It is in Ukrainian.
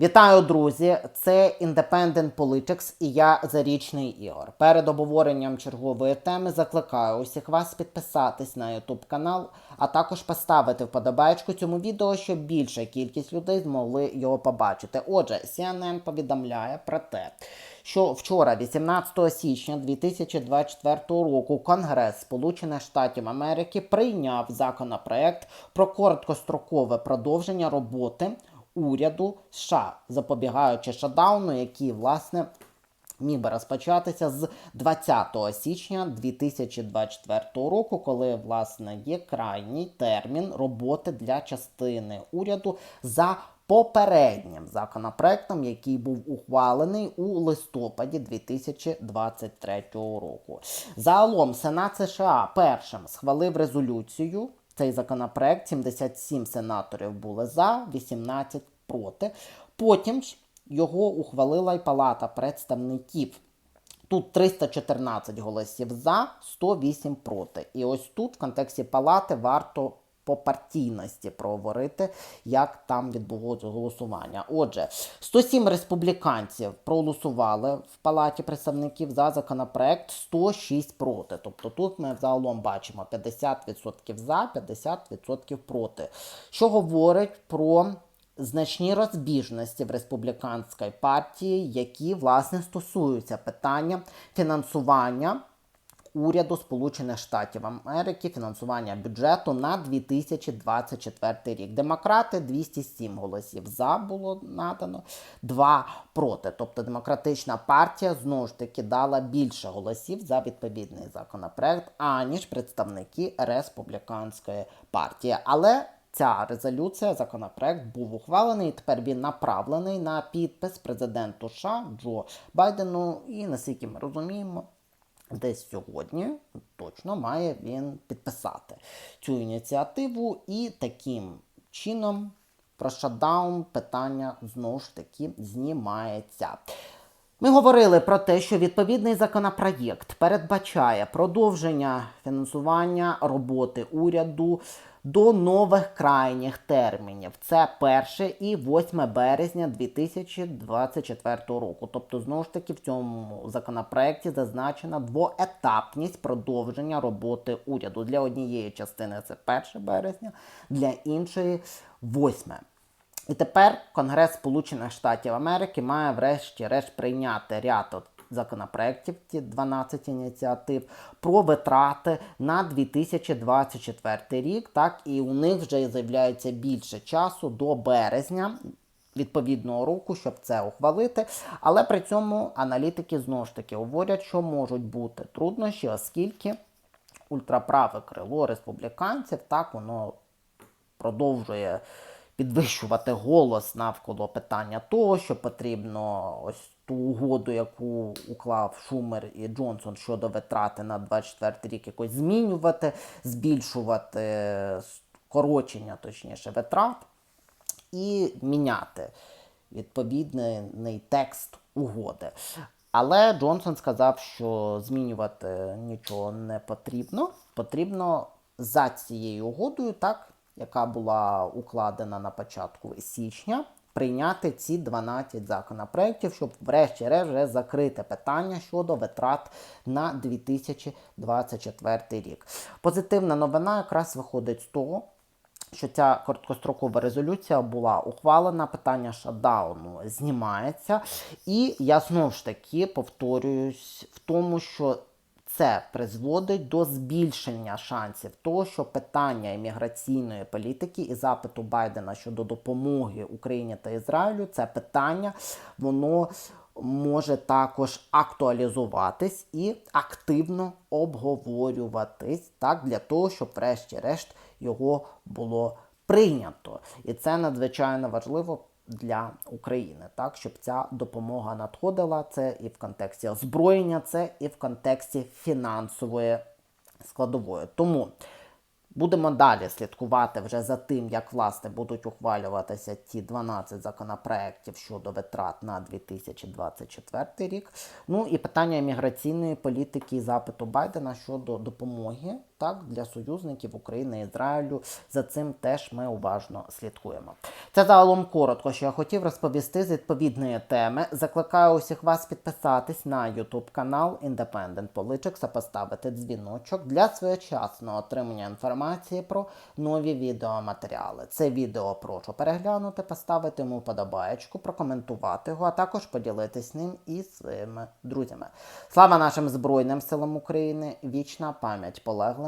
Вітаю, друзі! Це Independent Politics і я Зарічний Ігор. Перед обговоренням чергової теми закликаю усіх вас підписатись на YouTube канал, а також поставити вподобайку цьому відео, щоб більша кількість людей змогли його побачити. Отже, CNN повідомляє про те, що вчора, 18 січня 2024 року, Конгрес Сполучених Штатів Америки прийняв законопроект про короткострокове продовження роботи уряду США, запобігаючи шатдауну, який, власне, міг би розпочатися з 20 січня 2024 року, коли власне є крайній термін роботи для частини уряду за попереднім законопроектом, який був ухвалений у листопаді 2023 року. Загалом Сенат США першим схвалив резолюцію. Цей законопроект 77 сенаторів були за, 18 проти. Потім ж його ухвалила й Палата представників. Тут 314 голосів за, 108 проти. І ось тут, в контексті палати, варто по партійності проговорити, як там відбулося голосування. Отже, 107 республіканців проголосували в палаті представників за законопроект, 106 проти. Тобто тут ми загалом бачимо 50% за, 50% проти. Що говорить про значні розбіжності в республіканській партії, які власне стосуються питання фінансування уряду Сполучених Штатів Америки, фінансування бюджету на 2024 рік. Демократи 207 голосів за було надано, 2 проти. Тобто демократична партія знову ж таки дала більше голосів за відповідний законопроект, аніж представники республіканської партії. Але Ця резолюція, законопроект був ухвалений. і Тепер він направлений на підпис президенту США Джо Байдену. І наскільки ми розуміємо, десь сьогодні точно має він підписати цю ініціативу, і таким чином про шатдаун питання знову ж таки знімається. Ми говорили про те, що відповідний законопроєкт передбачає продовження фінансування роботи уряду до нових крайніх термінів. Це 1 і 8 березня 2024 року. Тобто, знову ж таки, в цьому законопроекті зазначена двоетапність продовження роботи уряду. Для однієї частини це 1 березня, для іншої 8. І тепер Конгрес Сполучених Штатів Америки має врешті-решт прийняти ряд от законопроєктів, ті 12 ініціатив, про витрати на 2024 рік. Так, і у них вже з'являється більше часу до березня. Відповідного року, щоб це ухвалити, але при цьому аналітики знову ж таки говорять, що можуть бути труднощі, оскільки ультраправе крило республіканців так воно продовжує підвищувати голос навколо питання того, що потрібно ось ту угоду, яку уклав Шумер і Джонсон щодо витрати на 24 рік, якось змінювати, збільшувати скорочення, точніше, витрат і міняти відповідний текст угоди. Але Джонсон сказав, що змінювати нічого не потрібно. Потрібно за цією угодою, так, яка була укладена на початку січня, прийняти ці 12 законопроєктів, щоб врешті-решт закрити питання щодо витрат на 2024 рік. Позитивна новина якраз виходить з того. Що ця короткострокова резолюція була ухвалена, питання шатдауну знімається. І я знову ж таки повторююсь в тому, що це призводить до збільшення шансів того, що питання імміграційної політики і запиту Байдена щодо допомоги Україні та Ізраїлю, це питання, воно може також актуалізуватись і активно обговорюватись так, для того, щоб, врешті-решт, його було прийнято. І це надзвичайно важливо для України, так щоб ця допомога надходила. Це і в контексті озброєння, це і в контексті фінансової складової. Тому будемо далі слідкувати вже за тим, як власне будуть ухвалюватися ті 12 законопроєктів щодо витрат на 2024 рік. Ну і питання імміграційної політики і запиту Байдена щодо допомоги Так, для союзників України і Ізраїлю за цим теж ми уважно слідкуємо. Це загалом коротко, що я хотів розповісти з відповідної теми. Закликаю усіх вас підписатись на YouTube канал Independent Politics, а поставити дзвіночок для своєчасного отримання інформації про нові відеоматеріали. Це відео прошу переглянути, поставити йому подобаєчку, прокоментувати його, а також поділитись ним із своїми друзями. Слава нашим Збройним силам України! Вічна пам'ять полеглим